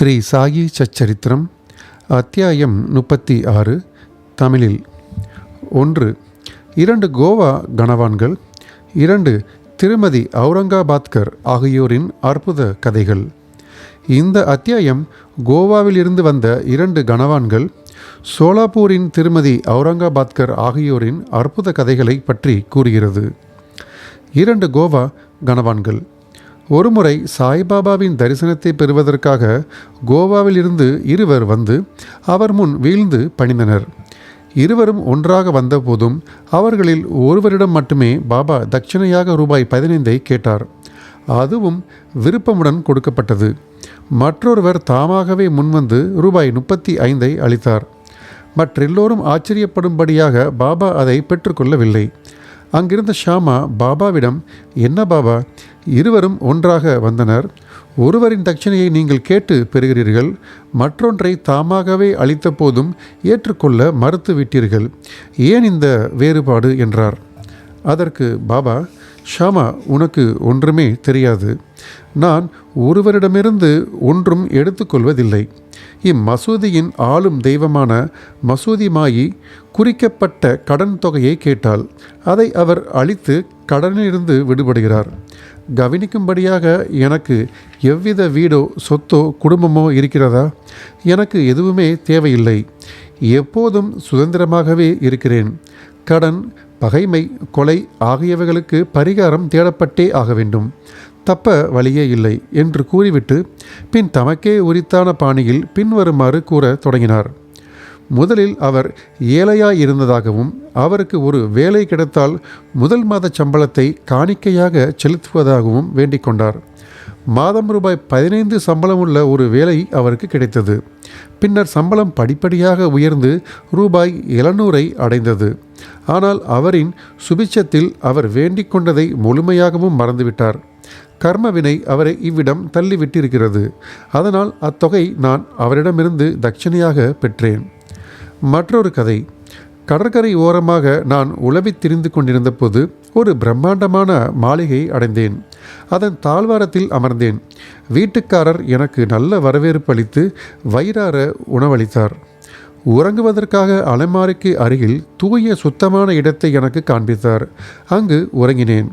ஸ்ரீ சாயி சச்சரித்திரம் அத்தியாயம் முப்பத்தி ஆறு தமிழில். ஒன்று இரண்டு கோவா கணவான்கள் இரண்டு திருமதி அவுரங்காபாத்கர் ஆகியோரின் அற்புத கதைகள். இந்த அத்தியாயம் கோவாவிலிருந்து வந்த இரண்டு கணவான்கள் சோலாப்பூரின் திருமதி அவுரங்காபாத்கர் ஆகியோரின் அற்புத கதைகளை பற்றி கூறுகிறது. இரண்டு கோவா கணவான்கள் ஒருமுறை சாய்பாபாவின் தரிசனத்தை பெறுவதற்காக கோவாவில் இருந்து இருவர் வந்து அவர் முன் வீழ்ந்து பணிந்தனர். இருவரும் ஒன்றாக வந்தபோதும் அவர்களில் ஒருவரிடம் மட்டுமே பாபா தட்சிணையாக ரூபாய் பதினைந்தை கேட்டார். அதுவும் விருப்பமுடன் கொடுக்கப்பட்டது. மற்றொருவர் தாமாகவே முன்வந்து ரூபாய் முப்பத்தி ஐந்தை அளித்தார். மற்றெல்லோரும் ஆச்சரியப்படும்படியாக பாபா அதை பெற்றுக்கொள்ளவில்லை. அங்கிருந்த ஷாமா பாபாவிடம் என்ன பாபா? இருவரும் ஒன்றாக வந்தனர். ஒருவரின் தட்சணையை நீங்கள் கேட்டு பெறுகிறீர்கள். மற்றொன்றை தாமாகவே அளித்த போதும் ஏற்றுக்கொள்ள மறுத்து விட்டீர்கள் ஏன் இந்த வேறுபாடு? என்றார். அதற்கு பாபா ஷாமா உனக்கு ஒன்றுமே தெரியாது. நான் ஒருவரிடமிருந்து ஒன்றும் எடுத்துக்கொள்வதில்லை. இம்மசூதியின் ஆளும் தெய்வமான மசூதி மாயி குறிக்கப்பட்ட கடன் தொகையை கேட்டால் அதை அவர் அளித்து கடனிலிருந்து விடுபடுகிறார். கவனிக்கும்படியாக எனக்கு எவ்வித வீடோ சொத்தோ குடும்பமோ இருக்கிறதா? எனக்கு எதுவுமே தேவையில்லை. எப்போதும் சுதந்திரமாகவே இருக்கிறேன். கடன் பகைமை கொலை ஆகியவைகளுக்கு பரிகாரம் தேடப்பட்டே ஆக வேண்டும். தப்ப வழியே இல்லை என்று கூறிவிட்டு பின் தமக்கே உரித்தான பாணியில் பின்வருமாறு கூற தொடங்கினார். முதலில் அவர் ஏழையாய் இருந்ததாகவும் அவருக்கு ஒரு வேலை கிடைத்தால் முதல் மாத சம்பளத்தை காணிக்கையாக செலுத்துவதாகவும் வேண்டிக் கொண்டார். மாதம் ரூபாய் பதினைந்து சம்பளம் உள்ள ஒரு வேலை அவருக்கு கிடைத்தது. பின்னர் சம்பளம் படிப்படியாக உயர்ந்து ரூபாய் எழுநூறை அடைந்தது. ஆனால் அவரின் சுபிச்சத்தில் அவர் வேண்டிக் கொண்டதை முழுமையாகவும் மறந்துவிட்டார். கர்மவினை அவரை இவ்விடம் தள்ளிவிட்டிருக்கிறது. அதனால் அத்தொகை நான் அவரிடமிருந்து தட்சணையாக பெற்றேன். மற்றொரு கதை. கடற்கரை ஓரமாக நான் உளவித் திரிந்து கொண்டிருந்தபோது ஒரு பிரம்மாண்டமான மாளிகை அடைந்தேன். அதன் தாழ்வாரத்தில் அமர்ந்தேன். வீட்டுக்காரர் எனக்கு நல்ல வரவேற்பு அளித்து வயிறார உணவளித்தார். உறங்குவதற்காக அலைமாரிக்கு அருகில் தூய சுத்தமான இடத்தை எனக்கு காண்பித்தார். அங்கு உறங்கினேன்.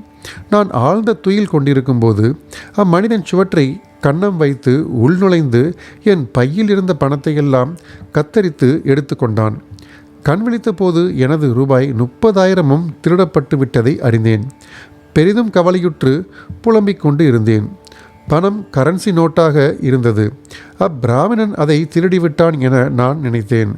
நான் ஆழ்ந்த துயில் கொண்டிருக்கும்போது அம்மனிதன் சுவற்றை கன்னம் வைத்து உள்நுழைந்து என் பையில் இருந்த பணத்தையெல்லாம் கத்தரித்து எடுத்துக்கொண்டான் கண் விழித்த போது எனது ரூபாய் முப்பதாயிரமும் திருடப்பட்டு விட்டதை அறிந்தேன். பெரிதும் கவலையுற்று புலம்பிக் கொண்டு இருந்தேன். பணம் கரன்சி நோட்டாக இருந்தது. அப்பிராமணன் அதை திருடிவிட்டான் என நான் நினைத்தேன்.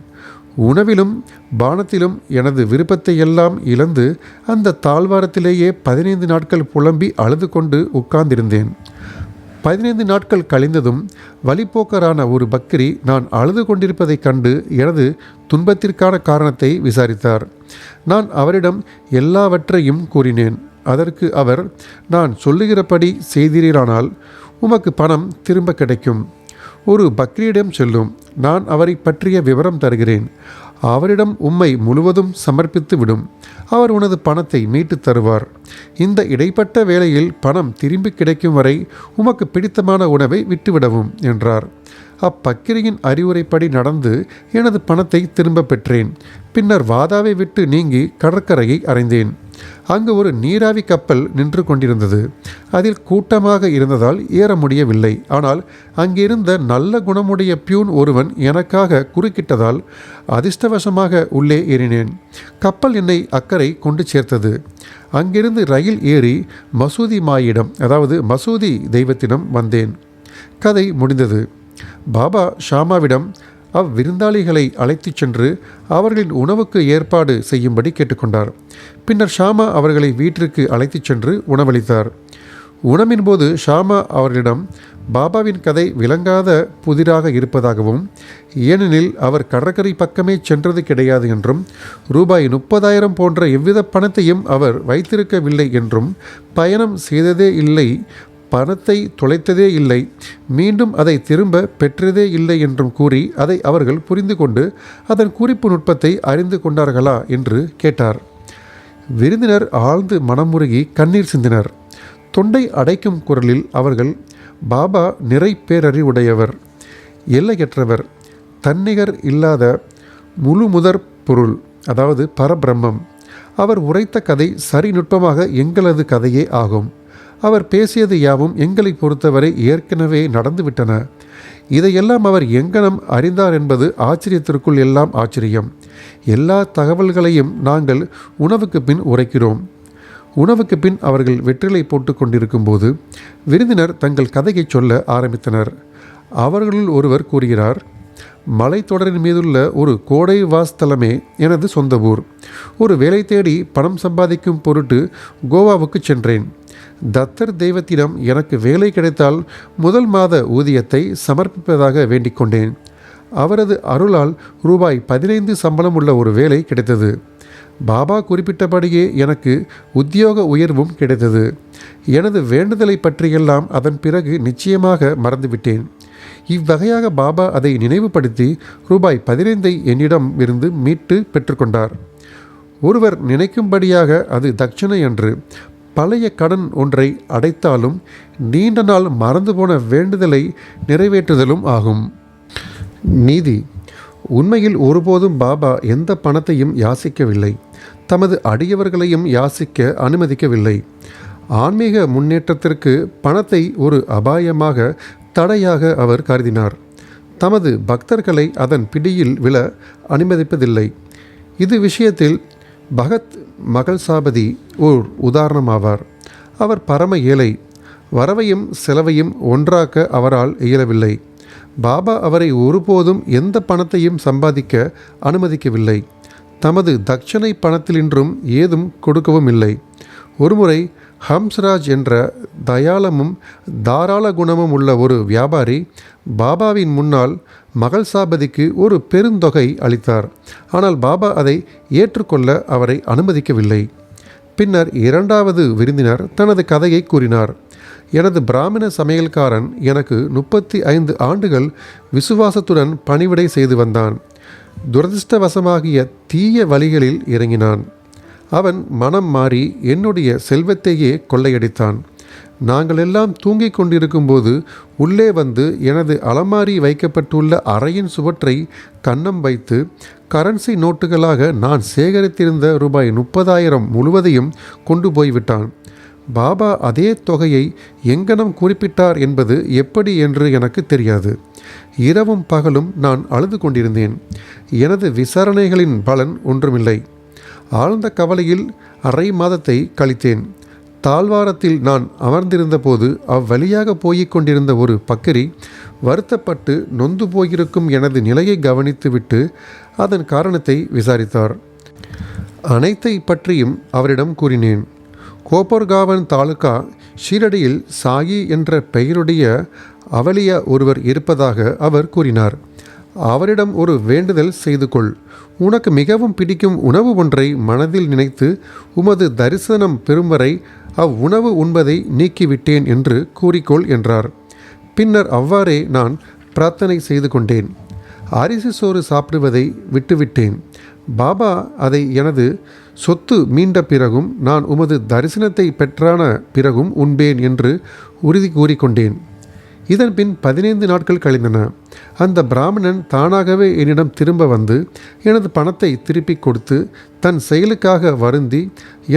உணவிலும் பானத்திலும் எனது விருப்பத்தை எல்லாம் இழந்து அந்த தாழ்வாரத்திலேயே பதினைந்து நாட்கள் புலம்பி அழுது கொண்டு உட்கார்ந்திருந்தேன். பதினைந்து நாட்கள் கழிந்ததும் வழிப்போக்கரான ஒரு பக்ரி நான் அழுது கொண்டிருப்பதைக் கண்டு எனது துன்பத்திற்கான காரணத்தை விசாரித்தார். நான் அவரிடம் எல்லாவற்றையும் கூறினேன். அதற்கு அவர் நான் சொல்லுகிறபடி செய்தீரானால் உமக்கு பணம் திரும்ப கிடைக்கும். ஒரு பக்ரியிடம் செல்லும். நான் அவரை பற்றிய விவரம் தருகிறேன். அவரிடம் உம்மை முழுவதும் சமர்ப்பித்து விடும். அவர் உனது பணத்தை மீட்டு தருவார். இந்த இடைப்பட்ட வேளையில் பணம் திரும்பி கிடைக்கும் வரை உமக்கு பிடித்தமான உணவை விட்டுவிடவும் என்றார். அப்பக்கிரியின் அறிவுரைப்படி நடந்து எனது பணத்தை திரும்ப பெற்றேன். பின்னர் வாதாவை விட்டு நீங்கி கடற்கரையை அறைந்தேன் அங்கு ஒரு நீராவி கப்பல் நின்று கொண்டிருந்தது. அதில் கூட்டமாக இருந்ததால் ஏற முடியவில்லை. ஆனால் அங்கிருந்த நல்ல குணமுடைய பியூன் ஒருவன் எனக்காக குறுக்கிட்டதால் அதிர்ஷ்டவசமாக உள்ளே ஏறினேன். கப்பல் என்னை அக்கறை கொண்டு சேர்த்தது. அங்கிருந்து ரயில் ஏறி மசூதி மாயிடம் அதாவது மசூதி தெய்வத்திடம் வந்தேன். கதை முடிந்தது. பாபா ஷாமாவிடம் அவ்விருந்தாளிகளை அழைத்துச் சென்று அவர்களின் உணவுக்கு ஏற்பாடு செய்யும்படி கேட்டுக்கொண்டார். பின்னர் ஷாமா அவர்களை வீட்டிற்கு அழைத்துச் சென்று உணவளித்தார். உணவின் போது ஷாமா அவர்களிடம் பாபாவின் கதை விளங்காத புதிராக இருப்பதாகவும் ஏனெனில் அவர் கடற்கரை பக்கமே சென்றது கிடையாது என்றும் ரூபாய் முப்பதாயிரம் போன்ற எவ்வித பணத்தையும் அவர் வைத்திருக்கவில்லை என்றும் பயணம் செய்ததே இல்லை பணத்தை தொலைத்ததே இல்லை. மீண்டும் அதை திரும்ப பெற்றதே இல்லை என்றும் கூறி அதை அவர்கள் புரிந்து கொண்டு அதன் குறிப்பு நுட்பத்தை அறிந்து கொண்டார்களா என்று கேட்டார். விருந்தினர் ஆழ்ந்து மனமுருகி கண்ணீர் சிந்தினர். தொண்டை அடைக்கும் குரலில் அவர்கள் பாபா நிறை பேரறிவுடையவர் எல்லையற்றவர் தன்னிகர் இல்லாத முழு முதற் பொருள் அதாவது பரபிரம்மம். அவர் உரைத்த கதை சரி நுட்பமாக எங்களது கதையே ஆகும். அவர் பேசியது யாவும் எங்களை பொறுத்தவரை ஏற்கனவே நடந்துவிட்டன. இதையெல்லாம் அவர் எங்கனம் அறிந்தார் என்பது ஆச்சரியத்திற்குள் எல்லாம் ஆச்சரியம். எல்லா தகவல்களையும் நாங்கள் உணவுக்கு பின் உரைக்கிறோம். உணவுக்கு பின் அவர்கள் வெற்றிலை போட்டு கொண்டிருக்கும்போது விருந்தினர் தங்கள் கதையை சொல்ல ஆரம்பித்தனர். அவர்களுள் ஒருவர் கூறுகிறார் மலைத்தொடரின் மீதுள்ள ஒரு கோடை வாஸ்தலமே எனது சொந்த ஊர். ஒரு வேலை தேடி பணம் சம்பாதிக்கும் பொருட்டு கோவாவுக்கு சென்றேன். தத்தர் தெய்வத்திடம் எனக்கு வேலை கிடைத்தால் முதல் மாத ஊதியத்தை சமர்ப்பிப்பதாக வேண்டிக் கொண்டேன் அவரது அருளால் ரூபாய் பதினைந்து சம்பளம் உள்ள ஒரு வேலை கிடைத்தது. பாபா குறிப்பிட்டபடியே எனக்கு உத்தியோக உயர்வும் கிடைத்தது. எனது வேண்டுதலை பற்றியெல்லாம் அதன் பிறகு நிச்சயமாக மறந்துவிட்டேன். இவ்வகையாக பாபா அதை நினைவுபடுத்தி ரூபாய் பதினைந்தை என்னிடம் இருந்து மீட்டு பெற்றுக்கொண்டார். ஒருவர் நினைக்கும்படியாக அது தட்சிணை என்று பழைய கடன் ஒன்றை அடைத்தாலும் நீண்ட நாள் மறந்து போன வேண்டுதலை நிறைவேற்றுதலும் ஆகும். நீதி. உண்மையில் ஒருபோதும் பாபா எந்த பணத்தையும் யாசிக்கவில்லை. தமது அடியவர்களையும் யாசிக்க அனுமதிக்கவில்லை. ஆன்மீக முன்னேற்றத்திற்கு பணத்தை ஒரு அபாயமாக தடையாக அவர் கருதினார். தமது பக்தர்களை அதன் பிடியில் விழ அனுமதிப்பதில்லை. இது விஷயத்தில் பகத் மகள் சாபதி ஓர் உதாரணமாவார். அவர் பரம ஏழை. வரவையும் செலவையும் ஒன்றாக்க அவரால் இயலவில்லை. பாபா அவரை ஒருபோதும் எந்த பணத்தையும் சம்பாதிக்க அனுமதிக்கவில்லை. தமது தட்சணை பணத்திலின்றும் ஏதும் கொடுக்கவும் இல்லை. ஒருமுறை ஹம்ஸ்ராஜ் என்ற தயாளமும் தாராள குணமும் உள்ள ஒரு வியாபாரி பாபாவின் முன்னால் மகள் சாபதிக்கு ஒரு பெருந்தொகை அளித்தார். ஆனால் பாபா அதை ஏற்றுக்கொள்ள அவரை அனுமதிக்கவில்லை. பின்னர் இரண்டாவது விருந்தினர் தனது கதையை கூறினார். எனது பிராமண சமையல்காரன் எனக்கு முப்பத்தி ஐந்து ஆண்டுகள் விசுவாசத்துடன் பணிவிடை செய்து வந்தான். துரதிர்ஷ்டவசமாகிய தீய வழிகளில் இறங்கினான். அவன் மனம் மாறி என்னுடைய செல்வத்தையே கொள்ளையடித்தான். நாங்கள் எல்லாம் தூங்கிக் கொண்டிருக்கும்போது உள்ளே வந்து எனது அலமாரி வைக்கப்பட்டுள்ள அறையின் சுவற்றை கன்னம் வைத்து கரன்சி நோட்டுகளாக நான் சேகரித்திருந்த ரூபாய் முப்பதாயிரம் முழுவதையும் கொண்டு போய்விட்டான். பாபா அதே தொகையை எங்கனம் குறிப்பிட்டார் என்பது எப்படி என்று எனக்கு தெரியாது. இரவும் பகலும் நான் அழுது கொண்டிருந்தேன். எனது விசாரணைகளின் பலன் ஒன்றுமில்லை. ஆழ்ந்த கவலையில் அரை மாதத்தை கழித்தேன். தாழ்வாரத்தில் நான் அமர்ந்திருந்தபோது அவ்வழியாக போயிக் கொண்டிருந்த ஒரு பக்கரி வருத்தப்பட்டு நொந்து போயிருக்கும் எனது நிலையை கவனித்துவிட்டு அதன் காரணத்தை விசாரித்தார். அனைத்தை பற்றியும் அவரிடம் கூறினேன். கோப்பர்காவன் தாலுகா ஷீரடியில் சாயி என்ற பெயருடைய அவலியா ஒருவர் இருப்பதாக அவர் கூறினார். அவரிடம் ஒரு வேண்டுதல் செய்து கொள் உனக்கு மிகவும் பிடிக்கும் உணவு ஒன்றை மனதில் நினைத்து உமது தரிசனம் பெறும் வரை அவ்வுணவு உண்பதை நீக்கிவிட்டேன் என்று கூறிக்கொள் என்றார். பின்னர் அவ்வாறே நான் பிரார்த்தனை செய்து கொண்டேன் அரிசி சோறு சாப்பிடுவதை விட்டுவிட்டேன். பாபா அதை எனது சொத்து மீண்ட பிறகும் நான் உமது தரிசனத்தை பெற்றான பிறகும் உண்பேன் என்று உறுதி கூறிக்கொண்டேன். இதன் பின் பதினைந்து நாட்கள் கழிந்தன. அந்த பிராமணன் தானாகவே என்னிடம் திரும்ப வந்து எனது பணத்தை திருப்பி கொடுத்து தன் செயலுக்காக வருந்தி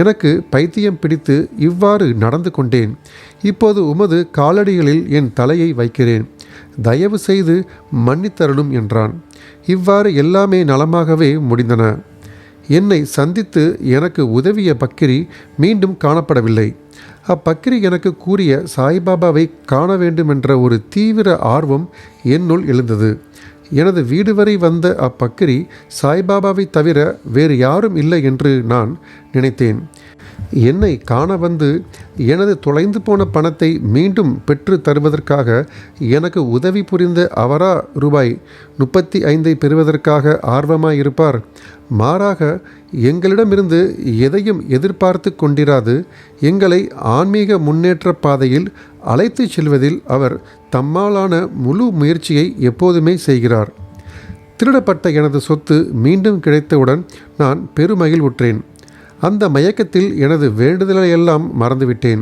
எனக்கு பைத்தியம் பிடித்து இவ்வாறு நடந்து கொண்டேன். இப்போது உமது காலடிகளில் என் தலையை வைக்கிறேன். தயவு செய்து மன்னித்தருளும் என்றான். இவ்வாறு எல்லாமே நலமாகவே முடிந்தன. என்னை சந்தித்து எனக்கு உதவிய பக்கிரி மீண்டும் காணப்படவில்லை. அப்பக்கிரி எனக்கு கூறிய சாய்பாபாவை காண வேண்டுமென்ற ஒரு தீவிர ஆர்வம் என்னுள் எழுந்தது. எனது வீடு வரை வந்த அப்பக்கிரி சாய்பாபாவை தவிர வேறு யாரும் இல்லை என்று நான் நினைத்தேன். என்னை காண வந்து எனது தொலைந்து போன பணத்தை மீண்டும் பெற்று தருவதற்காக எனக்கு உதவி புரிந்த அவரா ரூபாய் முப்பத்தி ஐந்தை பெறுவதற்காக ஆர்வமாயிருப்பார். மாறாக எங்களிடமிருந்து எதையும் எதிர்பார்த்து கொண்டிராது. எங்களை ஆன்மீக முன்னேற்ற பாதையில் அழைத்துச் செல்வதில் அவர் தம்மாலான முழு முயற்சியை எப்போதுமே செய்கிறார். திருடப்பட்ட எனது சொத்து மீண்டும் கிடைத்தவுடன் நான் பெருமகிழ்வுற்றேன். அந்த மயக்கத்தில் எனது வேண்டுதலை எல்லாம் மறந்துவிட்டேன்.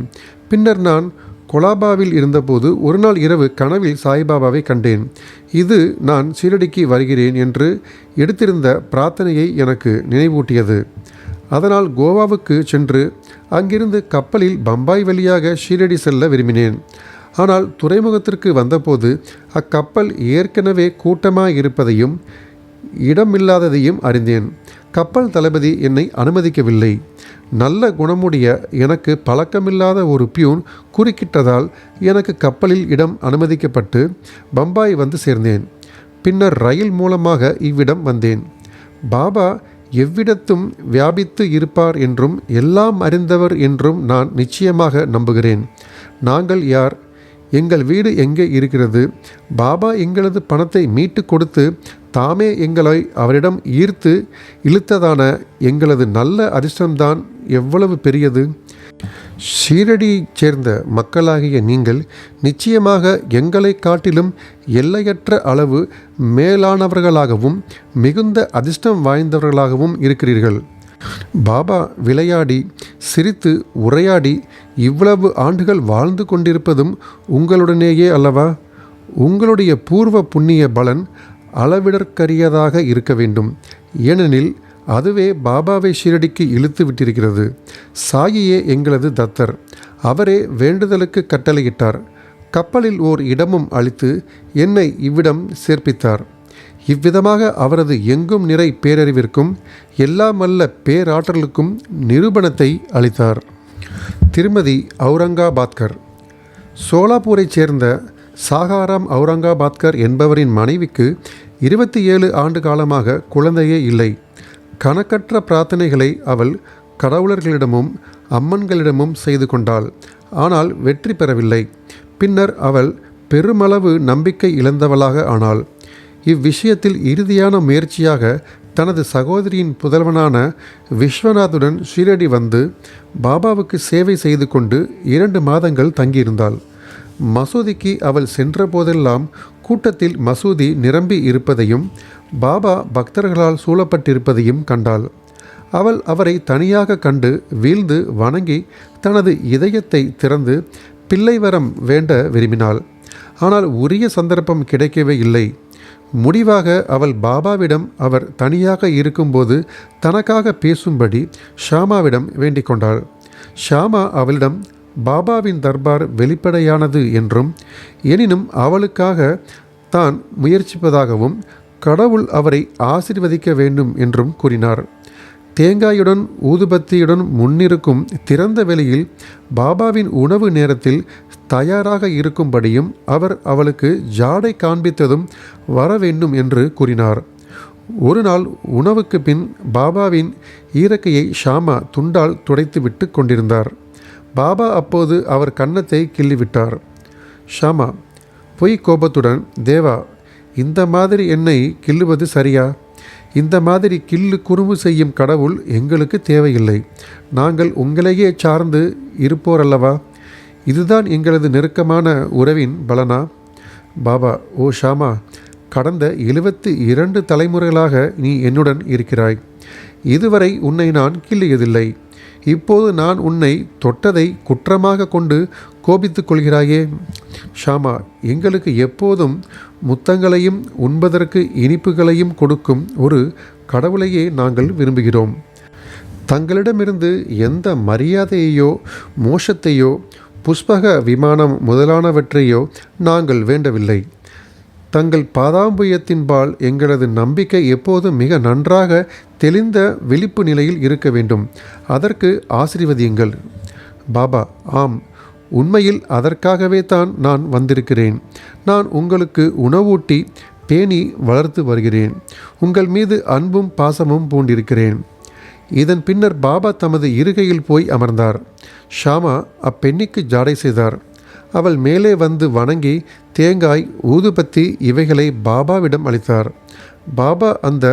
பின்னர் நான் கொலாபாவில் இருந்தபோது ஒரு நாள் இரவு கனவில் சாய்பாபாவை கண்டேன். இது நான் சீரடிக்கு வருகிறேன் என்று எடுத்திருந்த பிரார்த்தனையை எனக்கு நினைவூட்டியது. அதனால் கோவாவுக்கு சென்று அங்கிருந்து கப்பலில் பம்பாய் வழியாக ஷீரடி செல்ல விரும்பினேன். ஆனால் துறைமுகத்திற்கு வந்தபோது அக்கப்பல் ஏற்கனவே கூட்டமாக இருப்பதையும் இடமில்லாததையும் அறிந்தேன். கப்பல் தளபதி என்னை அனுமதிக்கவில்லை. நல்ல குணமுடைய எனக்கு பழக்கமில்லாத ஒரு பியூன் குறுக்கிட்டதால் எனக்கு கப்பலில் இடம் அனுமதிக்கப்பட்டு பம்பாய் வந்து சேர்ந்தேன். பின்னர் ரயில் மூலமாக இவ்விடம் வந்தேன். பாபா எவ்விடத்தும் வியாபித்து இருப்பார் என்றும் எல்லாம் அறிந்தவர் என்றும் நான் நிச்சயமாக நம்புகிறேன். நாங்கள் யார்? எங்கள் வீடு எங்கே இருக்கிறது? பாபா எங்களது பணத்தை மீட்டு கொடுத்து தாமே எங்களை அவரிடம் ஈர்த்து இழுத்ததான எங்களது நல்ல அதிர்ஷ்டம்தான் எவ்வளவு பெரியது? ஷீரடியைச் சேர்ந்த மக்களாகிய நீங்கள் நிச்சயமாக எங்களை காட்டிலும் எல்லையற்ற அளவு மேலானவர்களாகவும் மிகுந்த அதிர்ஷ்டம் வாய்ந்தவர்களாகவும் இருக்கிறீர்கள். பாபா விளையாடி சிரித்து உரையாடி இவ்வளவு ஆண்டுகள் வாழ்ந்து கொண்டிருப்பதும் உங்களுடனேயே அல்லவா? உங்களுடைய பூர்வ புண்ணிய பலன் அளவிடற்கரியதாக இருக்க வேண்டும். ஏனெனில் அதுவே பாபாவை ஷீரடிக்கு இழுத்து விட்டிருக்கிறது. சாயியே எங்களது தத்தர். அவரே வேண்டுதலுக்கு கட்டளையிட்டார். கப்பலில் ஓர் இடமும் அளித்து என்னை இவ்விடம் சேர்ப்பித்தார். இவ்விதமாக அவரது எங்கும் நிறை பேரறிவிற்கும் எல்லாம் அல்ல பேராற்றலுக்கும் நிரூபணத்தை அளித்தார். திருமதி அவுரங்காபாத்கர் சோலாப்பூரைச் சேர்ந்த சாகாராம் அவுரங்காபாத்கர் என்பவரின் மனைவிக்கு இருபத்தி ஏழு ஆண்டு காலமாக குழந்தையே இல்லை. கணக்கற்ற பிரார்த்தனைகளை அவள் கடவுளர்களிடமும் அம்மன்களிடமும் செய்து கொண்டாள். ஆனால் வெற்றி பெறவில்லை. பின்னர் அவள் பெருமளவு நம்பிக்கை இழந்தவளாக ஆனாள். இவ்விஷயத்தில் இறுதியான முயற்சியாக தனது சகோதரியின் புதல்வனான விஸ்வநாத்துடன் ஷீரடி வந்து பாபாவுக்கு சேவை செய்து கொண்டு இரண்டு மாதங்கள் தங்கியிருந்தாள். மசூதிக்கு அவள் சென்ற போதெல்லாம் கூட்டத்தில் மசூதி நிரம்பி இருப்பதையும் பாபா பக்தர்களால் சூழப்பட்டிருப்பதையும் கண்டாள். அவள் அவரை தனியாக கண்டு வீழ்ந்து வணங்கி தனது இதயத்தை திறந்து பிள்ளைவரம் வேண்ட விரும்பினாள். ஆனால் உரிய சந்தர்ப்பம் கிடைக்கவே இல்லை. முடிவாக அவள் பாபாவிடம் அவர் தனியாக இருக்கும்போது தனக்காக பேசும்படி ஷாமாவிடம் வேண்டிக் கொண்டாள். ஷாமா அவளிடம் பாபாவின் தர்பார் வெளிப்படையானது என்றும் எனினும் அவளுக்காக தான் முயற்சிப்பதாகவும் கடவுள் அவரை ஆசிர்வதிக்க வேண்டும் என்றும் கூறினார். தேங்காயுடன் ஊதுபத்தியுடன் முன்னிருக்கும் திறந்த வெளியில் பாபாவின் உணவு நேரத்தில் தயாராக இருக்கும்படியும் அவர் அவளுக்கு ஜாடை காண்பித்ததும் வர வேண்டும் என்று கூறினார். ஒரு நாள் உணவுக்கு பின் பாபாவின் ஈரக்கையை ஷாமா துண்டால் துடைத்து விட்டு கொண்டிருந்தார். பாபா அப்போது அவர் கன்னத்தை கிள்ளிவிட்டார். ஷாமா பொய் கோபத்துடன் தேவா இந்த மாதிரி என்னை கிள்ளுவது சரியா? இந்த மாதிரி கில்லு குறும்பு செய்யும் கடவுள் எங்களுக்கு தேவையில்லை. நாங்கள் உங்களையே சார்ந்து இருப்போரல்லவா? இதுதான் எங்களது நெருக்கமான உறவின் பலனா? பாபா ஓ ஷாமா கடந்த எழுபத்தி இரண்டு தலைமுறைகளாக நீ என்னுடன் இருக்கிறாய். இதுவரை உன்னை நான் கிள்ளியதில்லை. இப்போது நான் உன்னை தொட்டதை குற்றமாக கொண்டு கோபித்துக் கொள்கிறாயே. ஷாமா எங்களுக்கு எப்போதும் முத்தங்களையும் உண்பதற்கு இனிப்புகளையும் கொடுக்கும் ஒரு கடவுளையே நாங்கள் விரும்புகிறோம். தங்களிடமிருந்து எந்த மரியாதையையோ மோஷத்தையோ புஷ்பக விமானம் முதலானவற்றையோ நாங்கள் வேண்டவில்லை. தங்கள் பாதாம்புயத்தின்பால் எங்களது நம்பிக்கை எப்போதும் மிக நன்றாக தெளிந்த விழிப்பு நிலையில் இருக்க வேண்டும். அதற்கு ஆசிர்வதியுங்கள். பாபா ஆம். உண்மையில் அதற்காகவே தான் நான் வந்திருக்கிறேன். நான் உங்களுக்கு உணவூட்டி பேணி வளர்த்து வருகிறேன். உங்கள் மீது அன்பும் பாசமும் பூண்டிருக்கிறேன். இதன் பின்னர் பாபா தமது இருகையில் போய் அமர்ந்தார். ஷாமா அப்பெண்ணிக்கு ஜாடை செய்தார். அவள் மேலே வந்து வணங்கி தேங்காய் ஊதுபத்தி இவைகளை பாபாவிடம் அளித்தார். பாபா அந்த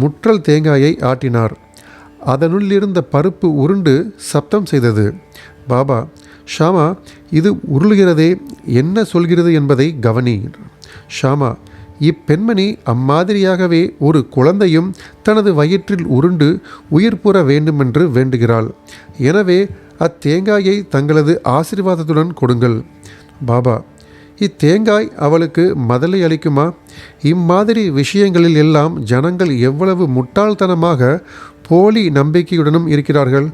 முற்றல் தேங்காயை ஆட்டினார். அதனுள்ளிருந்த பருப்பு உருண்டு சப்தம் செய்தது. பாபா ஷாமா இது உருளுகிறதே என்ன சொல்கிறது என்பதை கவனி ஷாமா இப்பெண்மணி அம்மாதிரியாகவே ஒரு குழந்தையும் தனது வயிற்றில் உருண்டு உயிர் புற வேண்டுமென்று வேண்டுகிறாள். எனவே அத்தேங்காயை தங்களது ஆசிர்வாதத்துடன் கொடுங்கள். பாபா இத்தேங்காய் அவளுக்கு மதலை அளிக்குமா? இம்மாதிரி விஷயங்களில் எல்லாம் ஜனங்கள் எவ்வளவு முட்டாள்தனமாக போலி நம்பிக்கையுடனும் இருக்கிறார்கள்.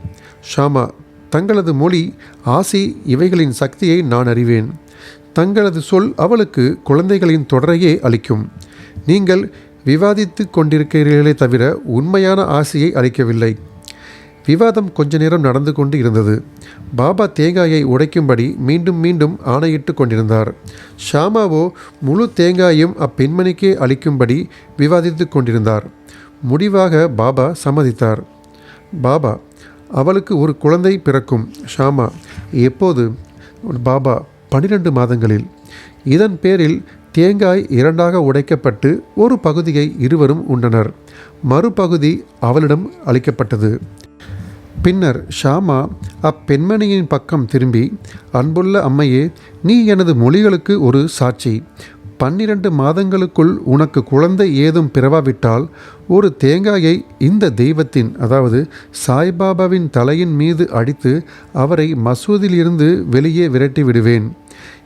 ஷாமா தங்களது மொழி ஆசி இவைகளின் சக்தியை நான் அறிவேன். தங்களது சொல் அவளுக்கு குழந்தைகளின் தொடரையே அளிக்கும். நீங்கள் விவாதித்து கொண்டிருக்கிறீர்களே தவிர உண்மையான ஆசையை அளிக்கவில்லை. விவாதம் கொஞ்ச நேரம் நடந்து கொண்டு இருந்தது. பாபா தேங்காயை உடைக்கும்படி மீண்டும் மீண்டும் ஆணையிட்டு கொண்டிருந்தார். ஷாமாவோ முழு தேங்காயும் அப்பெண்மணிக்கே அளிக்கும்படி விவாதித்து கொண்டிருந்தார். முடிவாக பாபா சம்மதித்தார். பாபா அவளுக்கு ஒரு குழந்தை பிறக்கும். ஷாமா எப்போது? பாபா பன்னிரண்டு மாதங்களில். இதன் பேரில் தேங்காய் இரண்டாக உடைக்கப்பட்டு ஒரு பகுதியை இருவரும் உண்டனர். மறுபகுதி அவளிடம் அளிக்கப்பட்டது. பின்னர் ஷாமா அப்பெண்மணியின் பக்கம் திரும்பி அன்புள்ள அம்மையே நீ எனது மொழிகளுக்கு ஒரு சாட்சி. பன்னிரண்டு மாதங்களுக்குள் உனக்கு குழந்தை ஏதும் பிறவாவிட்டால் ஒரு தேங்காயை இந்த தெய்வத்தின் அதாவது சாய்பாபாவின் தலையின் மீது அடித்து அவரை மசூதியிலிருந்து வெளியே விரட்டி விடுவேன்.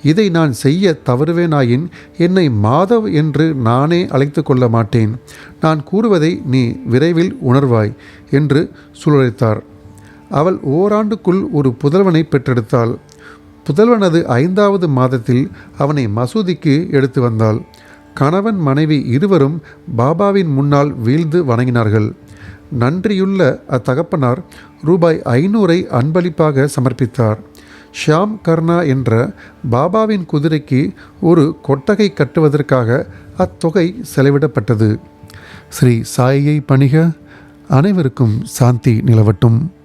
இதை நான் செய்ய தவறுவேனாயின் என்னை மாதவ் என்று நானே அழைத்து கொள்ள மாட்டேன். நான் கூறுவதை நீ விரைவில் உணர்வாய் என்று சூழலித்தார். அவள் ஓராண்டுக்குள் ஒரு புதல்வனை பெற்றெடுத்தாள். புதல்வனது ஐந்தாவது மாதத்தில் அவனை மசூதிக்கு எடுத்து வந்தாள். கணவன் மனைவி இருவரும் பாபாவின் முன்னால் வீழ்ந்து வணங்கினார்கள். நன்றியுள்ள அத்தகப்பனார் ரூபாய் ஐநூறை அன்பளிப்பாக சமர்ப்பித்தார். ஷியாம் கர்ணா என்ற பாபாவின் குதிரைக்கு ஒரு கொட்டகை கட்டுவதற்காக அத்தொகை செலவிடப்பட்டது. ஸ்ரீ சாயியை பணிக. அனைவருக்கும் சாந்தி நிலவட்டும்.